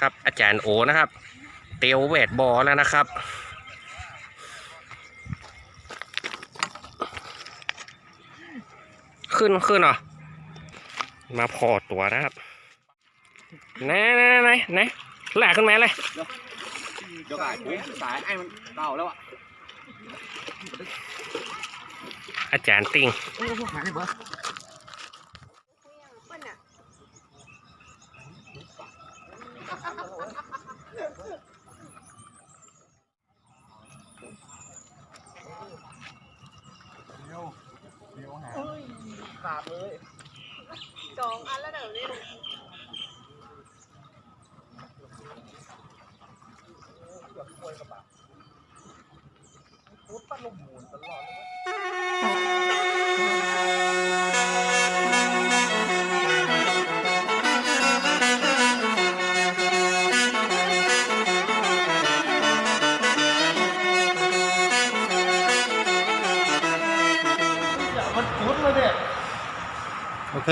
ครับ อาจารย์โอนะครับ เตียวเวทบอแล้วนะครับ ขึ้นขึ้นเหรอมาพอตัวนะครับไหนไหนไหนไหนแหลกขึ้นมเลยเดี๋ยวก่อนสายไอ้มันเก่าแล้วอะอาจารย์ติง เค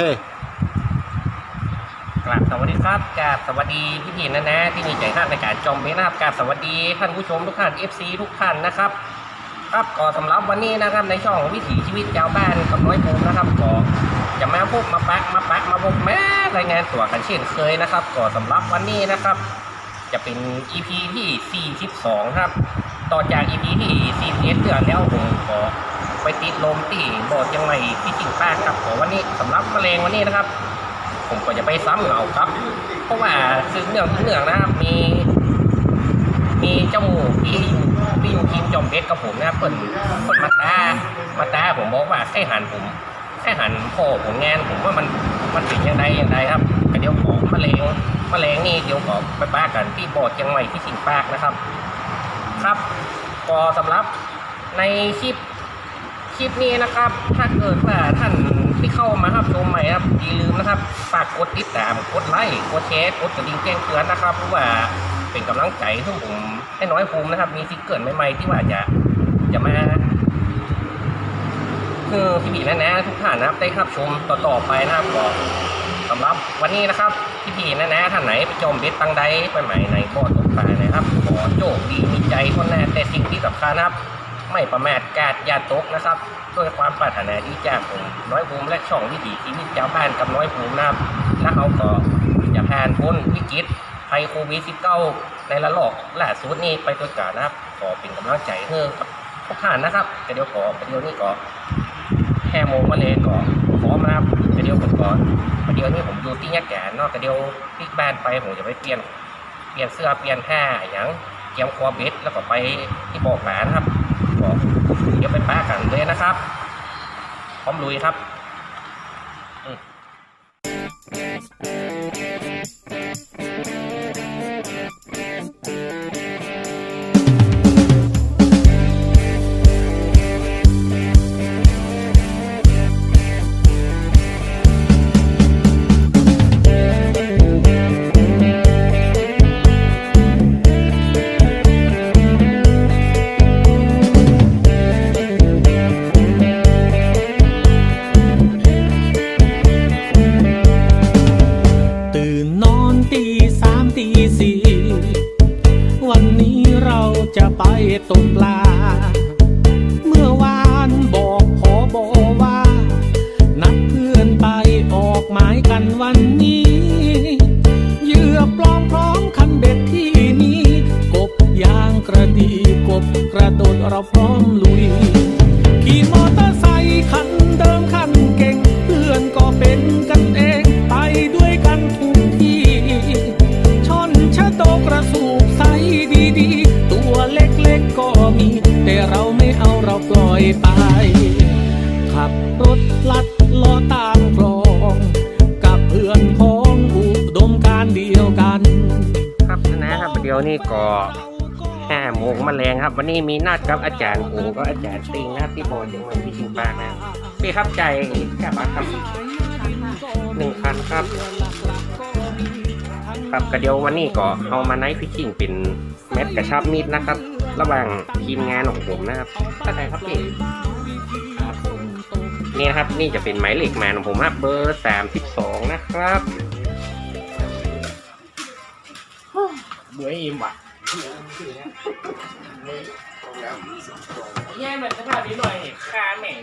กราบสวัสดีครับกราบสวัสดีพี่พี่นะนะที่มีใจข้ามในการจอมเบนะครับกราบสวัสดีท่านผู้ชมทุกท่าน FC ทุกท่านนะครับครับก็สำหรับวันนี้นะครับในช่องวิถีชีวิตชาวบ้านกับน้อยภูมินะครับก็จะมาพบมาปักมาปักมาพบแม่รายงานตัวกันเช่นเคยนะครับก็สำหรับวันนี้นะครับ จะเป็น EP ที่ 42 ครับ ต่อจาก EP ที่41เดือนแล้วผมก็ ไปติดลมที่บอดยังไงที่จริงป้าครับขอวันนี้สำหรับแมลงวันนี้นะครับ ผมก็จะไปซ้ำเหงาครับ เพราะว่าซึ่งเนื่องถึงเนื่องนะครับมี มีเจ้าหมูที่อยู่ที่อยู่ทีมจอมเพชรกับผมนะครับเปิดเปิดมาตามาตาผมบอกว่าแค่หันผมแค่หันพ่อผมงานผมว่ามันมันเป็นยังไงยังไงครับก็เดี๋ยวขอมะเร็งมะเร็งนี่เดี๋ยวขอไปป้ากันที่บอดยังใหม่ที่สิงปากนะครับ ครับก็สำหรับในคลิป คลิปนี้นะครับ ถ้าเกิดว่าท่านที่เข้ามาครับชมใหม่ครับอย่าลืมนะครับฝากกดติดตามกดไลค์กดแชร์กดกระดิ่งแจ้งเตือนนะครับเพราะว่าเป็นกำลังใจให้ผมให้น้อยภูมินะครับ มีซิกเกิลใหม่ๆที่ว่าจะจะมาคือพี่บีนะนะทุกท่านนะครับได้ครับชมต่อๆไปนะครับก็สำหรับวันนี้นะครับพี่บีนะนะท่านไหนไปจมเบ็ดตังใดไปใหม่ในบ่อตกปลานะครับขอโชคดีมีใจคนแน่แต่สิ่งที่สำคัญนะครับ ไม่ประมาทกาดอย่าตกนะครับด้วยความปรารถนาดีจากผมน้อยภูมิและช่องวิถีชีวิตชาวบ้านกับน้อยภูมินะครับและเขาก็จะผ่านพ้นวิกฤตภัยโควิด 19 ในระลอกล่าสุดนี้ไปตัวกันนะครับ ขอเป็นกำลังใจให้กับทุกท่านนะครับแต่เดี๋ยวขอประเดี๋ยวนี้ก็แค่โมงมาเลยก็ขอมาครับแต่เดี๋ยวผมก่อนประเดี๋ยวนี้ผมอยู่ที่ยักแก่เนอกแต่เดี๋ยวที่บ้านไปผมจะไปเปลี่ยนเปลี่ยนเสื้อเปลี่ยนผ้าอย่างเกียมคอเบ็ดแล้วก็ไปที่บอกหมานะครับ ก็เดี๋ยวไปป้ากันเลยนะครับ พร้อมลุยครับอื ตกปลา ขับรถลัดล้อตามคลอง กับเพื่อนพ้องอุดมการเดียวกัน ครับนะครับเดี๋ยวนี้ก็ห้าโมงมาแรงครับ วันนี้มีนัดกับอาจารย์โอก็อาจารย์ติงนะครับที่บอลยังไงพี่ชิงปากนะพี่ครับใจแค่บาทครับหนึ่งพันครับ ครับกระเดียววันนี้ก็เอามาไนท์ฟิชชิ่งเป็นแมตช์กระชับมิดนะครับ ระหว่างทีมงานของผมนะครับเข้าใจครับพี่ นี่นะครับ นี่จะเป็นหมายเลขแมนของผมครับเบอร์สามสิบสองนะครับโอ้เบื่อเอ็มว่ะแย่เหมือนสภาพนี้หน่อยคาแม่ง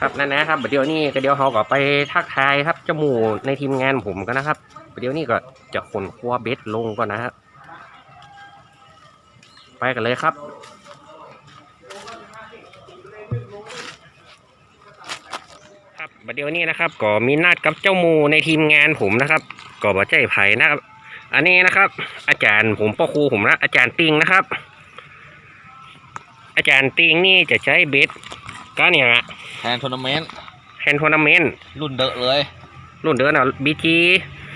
ครับนั่นนะครับเดี๋ยวนี้ก็เดี๋ยวเขาก็ไปทักทายครับเจาหมูในทีมงานผมกันนะครับเดี๋ยวนี้ก็จะขนครัวเบสลงก่อนนะครับไปกันเลยครับ ครับเดี๋ยวนี้นะครับก็มีนัดกับเจ้าหมูในทีมงานผมนะครับก็บ่ใจไผ่นะครับ อันนี้นะครับ อาจารย์ผมพ่อครูผมนะอาจารย์ติงนะครับ อาจารย์ติงนี่จะใช้เบสก็เนี่ยแทนทัวร์นาเมนต์แฮนด์ทัวร์นาเมนต์รุ่นเดอะเลยรุ่นเดินอะบีจี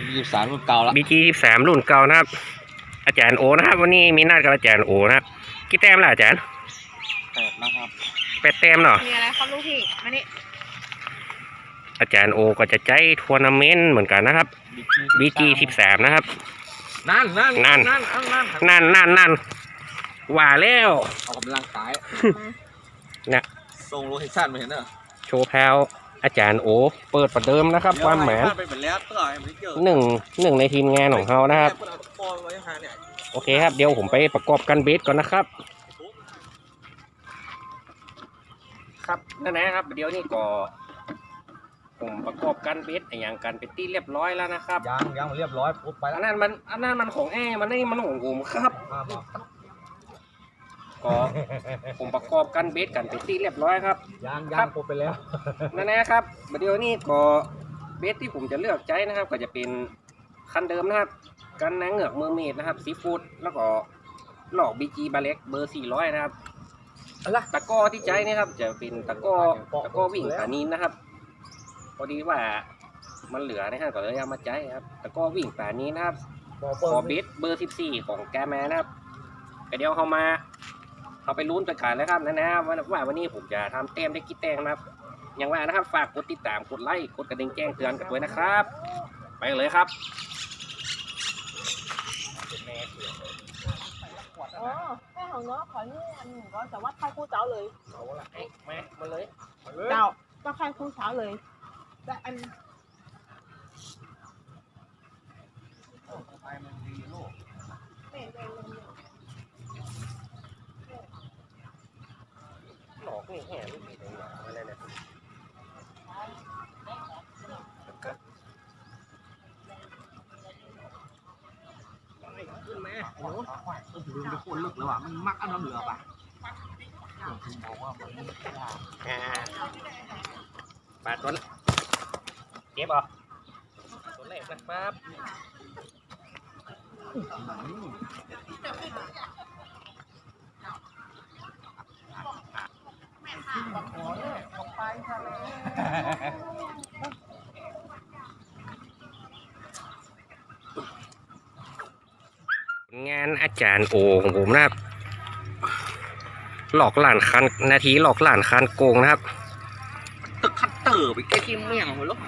ยี่สิบสามรุ่นเก่าละบีจีสามรุ่นเก่านะครับ อาจารย์โอนะครับ วันนี้มีนัดกับอาจารย์โอนะครับกี่แต้มล่ะอาจารย์แปดนะครับแปดแต้มเนาะมีอะไรครับลูกพี่มานี่ อาจารย์โอก็จะใช้ทัวร์นาเมนต์เหมือนกันนะครับบีจีสิบสามนะครับ นั่นนั่นนั่นนั่นนั่นนั่นนั่นนั่นนั่นว่าแล้วออกกำลังกายเนี่ยทรงโลเคชั่นมาเห็นเนอะโชว์แพลวอาจารย์โอ เปิดประเดิมนะครับ ความหมายไปเป็นแล้วเตอร์ไม่เจอหนึ่งหนึ่งในทีมงานของเขานะครับเพื่อนเอาตะกอนไว้หาเนี่ยโอเคครับ เดี๋ยวผมไปประกอบกันเบสก่อนนะครับ ครับนั่นนะครับ เดี๋ยวนี้ก็ ผมประกอบกันเบสอย่างกันเป็นที่เรียบร้อยแล้วนะครับยังยังเรียบร้อยปุ๊บไปอัแล้วนนั้นมันอันนั้นมันของแอร์มันนี่มันของผมครับก็ผมประกอบกันเบสกันเป็นที่เรียบร้อยครับยังครัยังบ ปุ๊บไปแล้ว นั่นนะครับเดี๋ยวนี้ก็เบสที่ผมจะเลือกใช้นะครับ ก็จะเป็นคันเดิมนะครับ กันนางเหงือกเมอร์เมดนะครับซีฟู้ดแล้วก็หลอกบีจีบาเล็กเบอร์ 400 นะครับ อะไร ตะกร้อที่ใช้นะครับจะเป็นตะกร้อตะกร้อวิ่งปานินนะครับ พอดีว่ามันเหลือนะครับก็เลยเอามาใช้ครับตะกร้อวิ่งปานินนะครับขอเบสเบอร์14ของแกแมนะครับเดี๋ยวเขามาเอาไปลุ้นไปขายแล้วครับนะนะว่าว่าวันนี้ผมจะทำเต็มได้กี่แต้มนะครับ อย่างว่านะครับฝากกดติดตามกดไลค์กดกระดิ่งแจ้งเตือนกันด้วยนะครับ ไปกันเลยครับอ๋อแม่ของน้องขอนี่อันหนึ่งก็แต่ว่าเข้าคู่เจ้าเลยเอาละเอ้ยมามาเลย เจ้าก็เข้าคู่เช้าเลย แต่อันหลอกนี่แห่ลูกผีหลอกอะไรเนี่ยขึ้นมาลืมไปคนลึกแล้วอะมันมักอันน้ำเหลือป่ะอ่าปาดตัวละ เก็บเหรอตัวแรกนะครับงานอาจารย์โอของผมนะครับ หลอกหลานคันนาทีหลอกหลานคันโกงนะครับ ตึกคัตเตอร์ไปแก้ที่เมี่ยงหัวลูก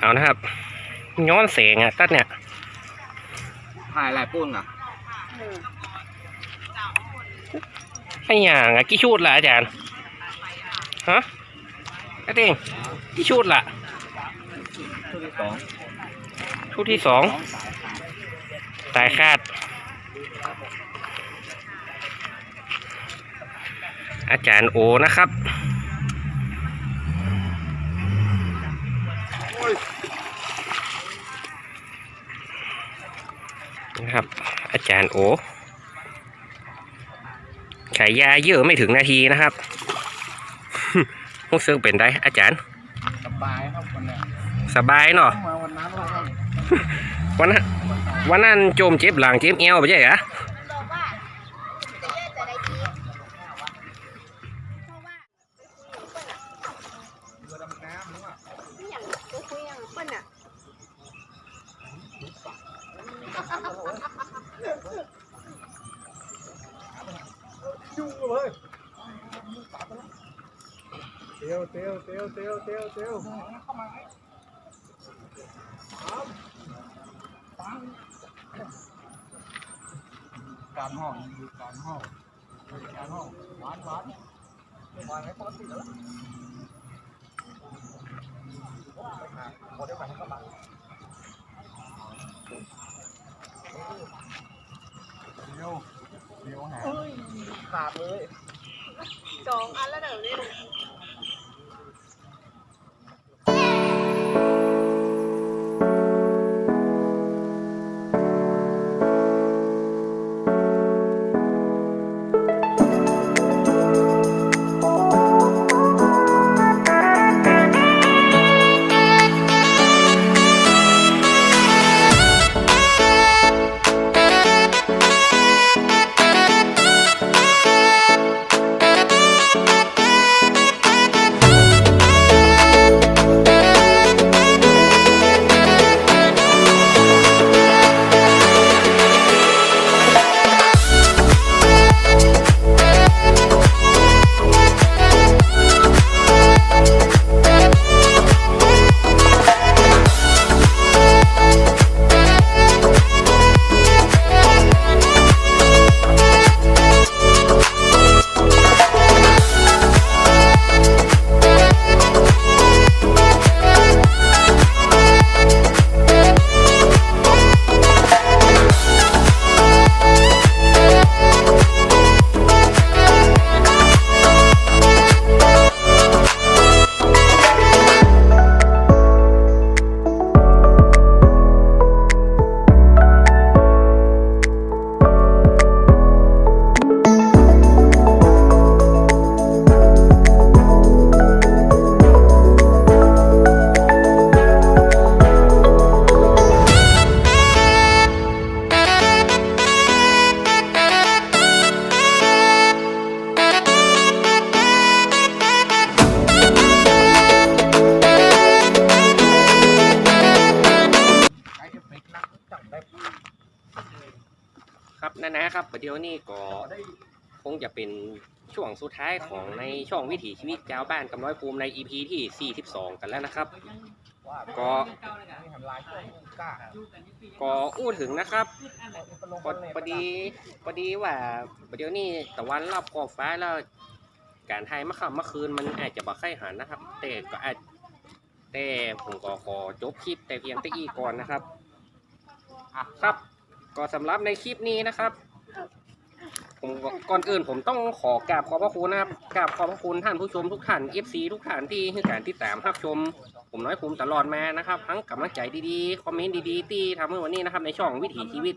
เอานะครับย้อนเสียงอะตัดเนี่ยถ่ายลายปุ้นอะไอ้อย่างอะกี่ชุดล่ะอาจารย์ฮะไอ้ติงกี่ชุดล่ะชุดที่สองชุดที่สองสายคาด อาจารย์โอนะครับ นะครับ อาจารย์โอฉายาเยอะไม่ถึงนาทีนะครับรู้สึกเป็นได้อาจารย์ สบายครับวันเนี้ยสบายเนาะมาวันนั้นเราก็วันนั้นวันนั้นโจมเจ็บหลังเจ็บเอวไปใช่เหรอ บอกว่าจะเล่นแต่ได้ดีเพราะว่า เรือดำน้ำหรือว่า ไม่อย่างไปคุยอย่างเปิ้ลอะ ยุ่งเลยเตียวเตียวเตียวเตียวเตียวเตีย หาขาดเลยสองอันแล้วเดี๋ยวนี้ เป็นช่วงสุดท้ายของในช่องวิถีชีวิตชาวบ้านกับน้อยภูมิใน EP ที่ 42 กันแล้วนะครับ ก็ก็อู้ถึงนะครับพอดีพอดีว่าประเดี๋ยวนี้ตะวันรอบขอบฟ้าแล้วการไทยเมื่อค่ำเมื่อคืนมันอาจจะบ่ค่อยหันนะครับ แต่ก็อาจแต่ผมก็ขอจบคลิปแต่เพียงแต่อีก่อนนะครับครับ ก็สำหรับในคลิปนี้นะครับ ผมก่อนอื่นผมต้องขอกราบขอบพระคุณนะครับกราบขอบพระคุณท่านผู้ชมทุกท่าน FC ทุกท่านที่ให้การติดตามรับชม ผมน้อยภูมิตลอดมานะครับ ทั้งกำลังใจดีๆ คอมเมนต์ดีๆ ที่ทำให้วันนี้นะครับในช่องวิถีชีวิต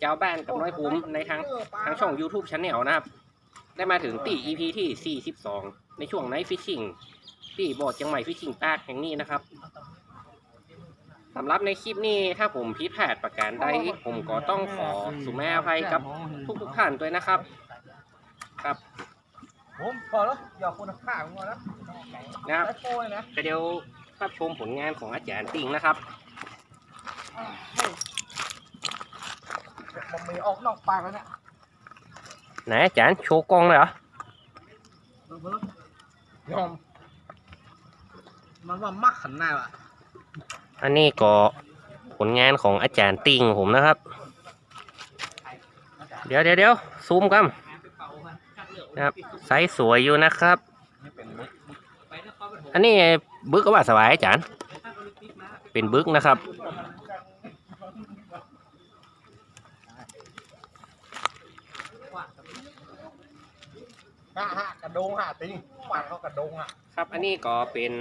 เจ้าวบ้านกับน้อยภูมิในทางทางช่อง YouTube Channel นะครับ ได้มาถึงตี EP ที่ 42 ในช่วง Night Fishing ที่บ่อเชียงใหม่ Fishing Park แห่งนี้นะครับ สำหรับในคลิปนี้ถ้าผมผิดพลาดประการใดผมก็ต้องขอสุแม่อภัยกับทุกๆท่านด้วยนะครับ ครับ ผมพอแล้วอย่าคุณค่าผมพอแล้วนะครับไอ้โป้ยนะก็เดี๋ยวรับชมผลงานของอาจารย์ติงนะครับมันมีออกนอกปากแล้วเนี่ยไหนอาจารย์โชว์กล้องเลยเหรอยอมมันว่ามักขันหน้าอะ อันนี้ก็ผลงานของอาจารย์ติงผมนะครับ เดี๋ยวเดี๋ยวเดี๋ยวซูมกันนะครับไซส์สวยอยู่นะครับ อันนี้บึกก็ว่าสบายอาจารย์ เป็นบึกนะครับ ฮะฮะกระโดงฮะติงปากเขากระโดงอะครับ อันนี้ก็เป็น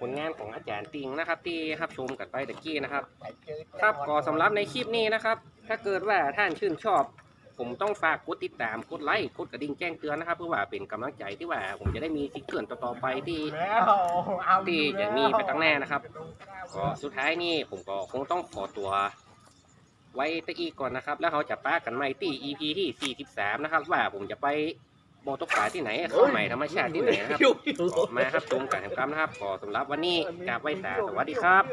ผลงานของอาจารย์ติงนะครับ ที่รับชมกันไปตะกี้นะครับ ไปเจอครับก็สำหรับในคลิปนี้นะครับ ถ้าเกิดว่าท่านชื่นชอบ ผมต้องฝากกดติดตามกดไลค์กดกระดิ่งแจ้งเตือนนะครับ เพื่อว่าเป็นกำลังใจที่ว่าผมจะได้มีซิกเกิลต่อๆไปที่ แล้วเอาที่อย่างนี้ไปตั้งแน่นะครับ ก็สุดท้ายนี่ผมก็คงต้องขอตัวไว้ตะกี้ก่อนนะครับ แล้วเขาจะป้ากันใหม่ที่ EP ที่ 43 นะครับ ว่าผมจะไป โบตกปลาที่ไหนเข้าใหม่ธรรมชาติที่ไหนนะครับก็มาครับชมกันครับนะครับก็สำหรับวันนี้กราบไหว้สาสวัสดีครับ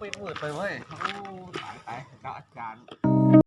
ปิดมืดไปเว้ยโอ้ตายตายแล้วอาจารย์